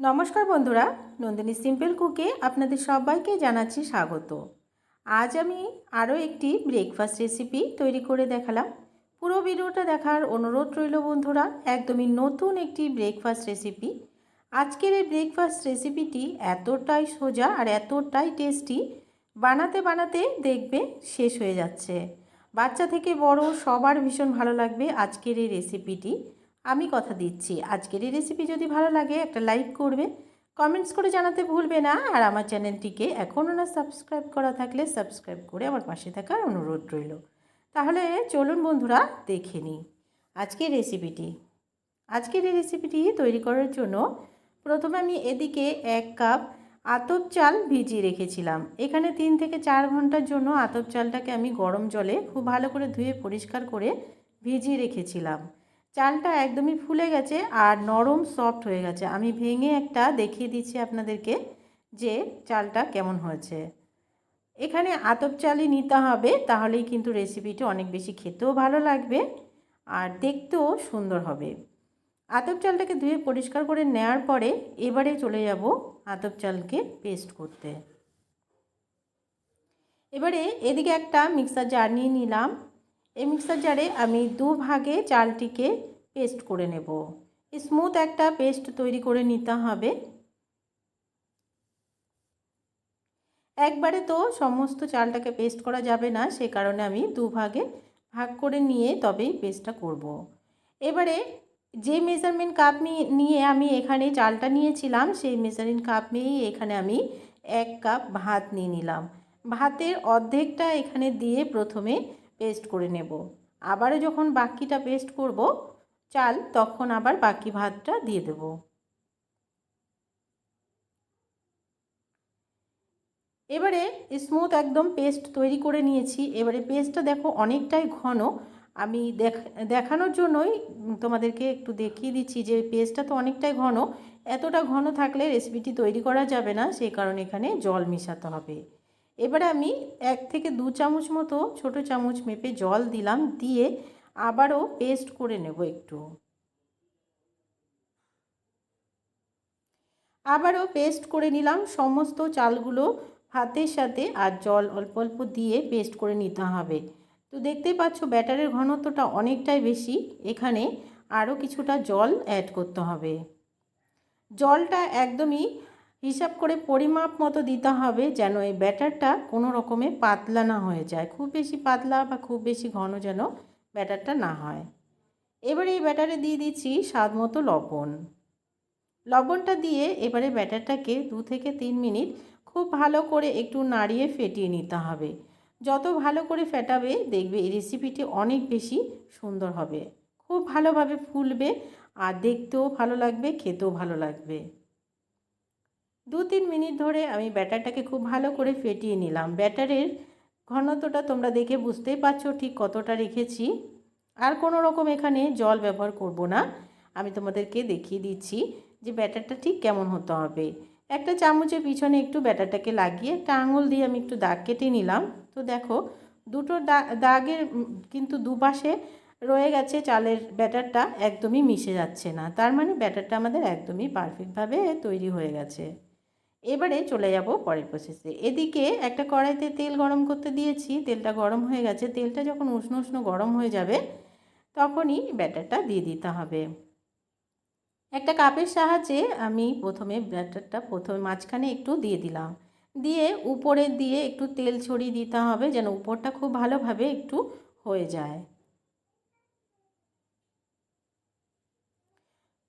নমস্কার বন্ধুরা, নন্দিনী সিম্পল কুকে আপনাদের সবাইকে জানাচ্ছি স্বাগত। আজ আমি আরও একটি ব্রেকফাস্ট রেসিপি তৈরি করে দেখালাম। পুরো ভিডিওটা দেখার অনুরোধ রইল বন্ধুরা, একদমই নতুন একটি ব্রেকফাস্ট রেসিপি আজকের এই ব্রেকফাস্ট রেসিপিটি এতটাই সোজা আর এতটাই টেস্টি বানাতে বানাতে দেখবে শেষ হয়ে যাচ্ছে। বাচ্চা থেকে বড় সবার ভীষণ ভালো লাগবে আজকের এই রেসিপিটি আমি কথা দিচ্ছি। আজকের এই রেসিপি যদি ভালো লাগে, একটা লাইক করবে। কমেন্টস করে জানাতে ভুলবে না। আর আমার চ্যানেলটিকে এখনও না সাবস্ক্রাইব করা থাকলে সাবস্ক্রাইব করে আমার পাশে থাকার অনুরোধ রইল। তাহলে চলুন বন্ধুরা, দেখে নিই আজকের রেসিপিটি আজকের এই রেসিপিটি তৈরি করার জন্য প্রথমে আমি এদিকে এক কাপ আতপ চাল ভিজিয়ে রেখেছিলাম। এখানে তিন থেকে চার ঘণ্টার জন্য আতপ চালটাকে আমি গরম জলে খুব ভালো করে ধুয়ে পরিষ্কার করে ভিজিয়ে রেখেছিলাম। চালটা একদমই ফুলে গেছে আর নরম সফট হয়ে গেছে। আমি ভেঙে একটা দেখিয়ে দিচ্ছি আপনাদেরকে যে চালটা কেমন হয়েছে। এখানে আতপ চালই নিতে হবে, তাহলেই কিন্তু রেসিপিটি অনেক বেশি খেতেও ভালো লাগবে আর দেখতেও সুন্দর হবে। আতপ চালটাকে ধুয়ে পরিষ্কার করে নেওয়ার পরে এবারে চলে যাব আতপ চালকে পেস্ট করতে। এবারে এদিকে একটা মিক্সার জার নিয়ে নিলাম। এই মিক্সার জারে আমি দু ভাগে চালটিকে পেস্ট করে নেব। স্মুথ একটা পেস্ট তৈরি করে নিতে হবে। একবারে তো সমস্ত চালটাকে পেস্ট করা যাবে না, সে কারণে আমি দু ভাগে ভাগ করে নিয়ে তবেই পেস্টটা করব। এবারে যে মেজারমেন্ট কাপ নিয়ে আমি এখানে চালটা নিয়েছিলাম, সেই মেজারিং কাপ নিয়েই এখানে আমি এক কাপ ভাত নিয়ে নিলাম। ভাতের অর্ধেকটা এখানে দিয়ে প্রথমে পেস্ট করে নেব। আবারও যখন বাকিটা পেস্ট করব, চাল তখন আবার বাকি ভাতটা দিয়ে দেব। এবারে স্মুথ একদম পেস্ট তৈরি করে নিয়েছি। এবারে পেস্টটা দেখো অনেকটাই ঘন। আমি দেখানোর জন্যই তোমাদেরকে একটু দেখিয়ে দিচ্ছি যে পেস্টটা তো অনেকটাই ঘন। এতটা ঘন থাকলে রেসিপিটি তৈরি করা যাবে না সেই কারণে এখানে জল মেশাতে হবে। এবারে আমি এক থেকে দু চামচ মতো ছোট চামচ মেপে জল দিলাম, দিয়ে আবারও পেস্ট করে নেব একটু। আবারও পেস্ট করে নিলাম, সমস্ত চালগুলো হাতের সাথে আর জল অল্প অল্প দিয়ে পেস্ট করে নিতে হবে। তো দেখতেই পাচ্ছ, ব্যাটারের ঘনত্বটা অনেকটাই বেশি, এখানে আরও কিছুটা জল অ্যাড করতে হবে। জলটা একদমই হিসাব করে পরিমাপ মতো দিতে হবে যেন এই ব্যাটারটা কোনো রকমে পাতলা না হয়ে যায়। খুব বেশি পাতলা বা খুব বেশি ঘন যেন ব্যাটারটা না হয়। এবারে এই ব্যাটারে দিয়ে দিচ্ছি স্বাদ মতো লবণ। লবণটা দিয়ে এবারে ব্যাটারটাকে দু থেকে তিন মিনিট খুব ভালো করে একটু নাড়িয়ে ফেটিয়ে নিতে হবে। যত ভালো করে ফেটাবে দেখবে এই রেসিপিটি অনেক বেশি সুন্দর হবে। খুব ভালোভাবে ফুলবে আর দেখতেও ভালো লাগবে, খেতেও ভালো লাগবে। দু তিন মিনিট ধরে আমি ব্যাটারটাকে খুব ভালো করে ফেটিয়ে নিলাম। ব্যাটারের ঘনত্বটা তোমরা দেখে বুঝতেই পারছ ঠিক কতটা রেখেছি। আর কোনো রকম এখানে জল ব্যবহার করব না। আমি তোমাদেরকে দেখিয়ে দিচ্ছি যে ব্যাটারটা ঠিক কেমন হতে হবে। একটা চামচের পিছনে একটু ব্যাটারটাকে লাগিয়ে একটা আঙুল দিয়ে আমি একটু দাগ কেটে নিলাম। তো দেখো, দুটো দাগের কিন্তু দুপাশে রয়ে গেছে চালের ব্যাটারটা, একদমই মিশে যাচ্ছে না। তার মানে ব্যাটারটা আমাদের একদমই পারফেক্টভাবে তৈরি হয়ে গেছে। এবারে চলে যাব পরের প্রসেসে এদিকে একটা কড়াইতে তেল গরম করতে দিয়েছি, তেলটা গরম হয়ে গেছে। তেলটা যখন উষ্ণ উষ্ণ গরম হয়ে যাবে, তখনই ব্যাটারটা দিয়ে দিতে হবে। একটা কাপের সাহায্যে আমি প্রথমে ব্যাটারটা প্রথমে মাঝখানে একটু দিয়ে দিলাম। দিয়ে উপরে দিয়ে একটু তেল ছড়িয়ে দিতে হবে যেন উপরটা খুব ভালোভাবে একটু হয়ে যায়।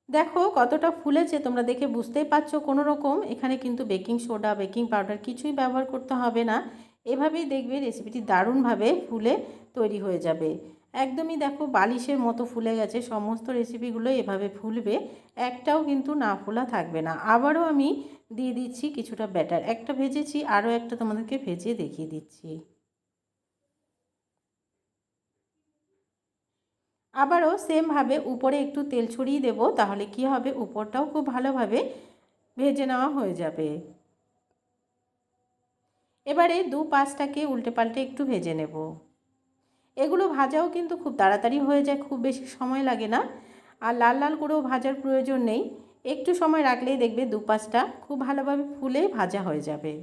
দেখো কতটা ফুলেছে, তোমরা দেখে বুঝতেই পারছ কোনো রকম এখানে কিন্তু বেকিং সোডা, বেকিং পাউডার কিছুই ব্যবহার করতে হবে না। এভাবেই দেখবে রেসিপিটি দারুণভাবে ফুলে তৈরি হয়ে যাবে। একদমই দেখো বালিশের মতো ফুলে গেছে, সমস্ত রেসিপিগুলো এভাবে ফুলবে, একটাও কিন্তু না ফোলা থাকবে না। আবারও আমি দিয়ে দিচ্ছি কিছুটা ব্যাটার, একটা ভেজেছি, আরও একটা তোমাদেরকে ভেজে দেখিয়ে দিচ্ছি। আবারও সেমভাবে উপরে একটু তেল ছড়িয়ে দেব, তাহলে কি হবে? উপরটাও খুব ভালোভাবে ভেজে নেওয়া হয়ে যাবে। এবারে দু পাঁচটাকে উল্টে পাল্টে একটু ভেজে নেব। এগুলো ভাজাও কিন্তু খুব তাড়াতাড়ি হয়ে যায়, খুব বেশি সময় লাগে না। আর লাল লাল করেও ভাজার প্রয়োজন নেই। একটু সময় রাখলেই দেখবে দুপাশটা খুব ভালোভাবে ফুলে ভাজা হয়ে যাবে।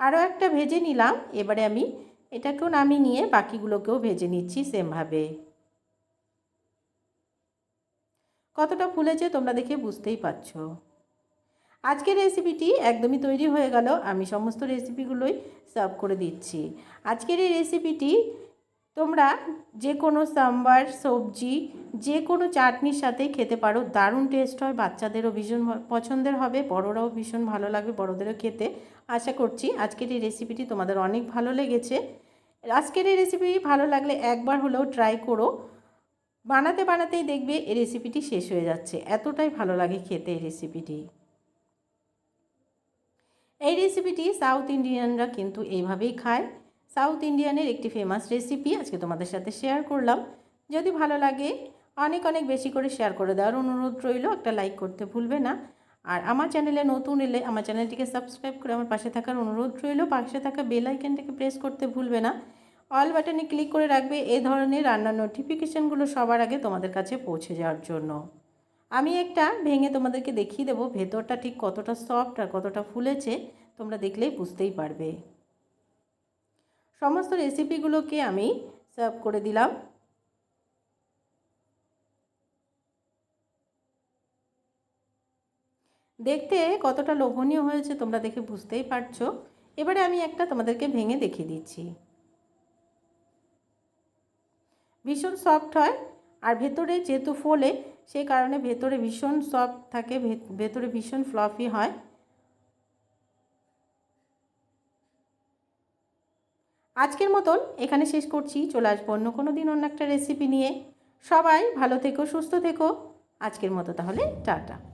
আরও একটা ভেজে নিলাম। এবারে আমি এটাকেও নামিয়ে নিয়ে বাকিগুলোকেও ভেজে নিচ্ছি সেমভাবে। কতটা ফুলেছে তোমরা দেখে বুঝতেই পারছ। আজকের রেসিপিটি একদমই তৈরি হয়ে গেল, আমি সমস্ত রেসিপিগুলোই সার্ভ করে দিচ্ছি। আজকের এই রেসিপিটি তোমরা যে কোনো সাম্বার, সবজি যে কোনো চাটনির সাথে খেতে পারো। দারুণ টেস্ট হয়, বাচ্চাদেরও ভীষণ পছন্দের হবে, বড়োরাও ভীষণ ভালো লাগবে, বড়োদেরও খেতে। আশা করছি আজকের এই রেসিপিটি তোমাদের অনেক ভালো লেগেছে। আজকের এই রেসিপি ভালো লাগলে একবার হলেও ট্রাই করো। বানাতে বানাতেই দেখবে এই রেসিপিটি শেষ হয়ে যাচ্ছে। এতটাই ভালো লাগে খেতে এই রেসিপিটি এই রেসিপিটি সাউথ ইন্ডিয়ানরা কিন্তু এইভাবেই খায়। সাউথ ইন্ডিয়ানের একটি ফেমাস রেসিপি আজকে তোমাদের সাথে শেয়ার করলাম। যদি ভালো লাগে, অনেক অনেক বেশি করে শেয়ার করে দেওয়ার অনুরোধ রইল, একটা লাইক করতে ভুলবে না। আর আমার চ্যানেলে নতুন এলে, আমার চ্যানেলটিকে সাবস্ক্রাইব করে আমার পাশে থাকার অনুরোধ রইল, পাশে থাকা বেল আইকনটাকে প্রেস করতে ভুলবে না। অল বাটনে ক্লিক করে রাখবে এ ধরনের রান্নার নোটিফিকেশানগুলো সবার আগে তোমাদের কাছে পৌঁছে যাওয়ার জন্য। আমি একটা ভেঙে তোমাদেরকে দেখিয়ে দেবো, ভেতরটা ঠিক কতটা সফট আর কতটা ফুলেছে, তোমরা দেখলেই বুঝতেই পারবে। সমস্ত রেসিপিগুলোকে আমি সার্ভ করে দিলাম। দেখতে কতটা লোভনীয় হয়েছে তোমরা দেখে বুঝতেই পারছ। এবারে আমি একটা তোমাদেরকে ভেঙে দেখিয়ে দিচ্ছি। ভীষণ সফট হয় আর ভেতরে যেহেতু ফোলে সেই কারণে ভেতরে ভীষণ সফট থাকে ভেতরে ভীষণ ফ্লফি হয়। আজকের মতন এখানে শেষ করছি, চলে আসব অন্য কোনো দিন, অন্য একটা রেসিপি নিয়ে। সবাই ভালো থেকো, সুস্থ থেকো। আজকের মতো তাহলে, টাটা।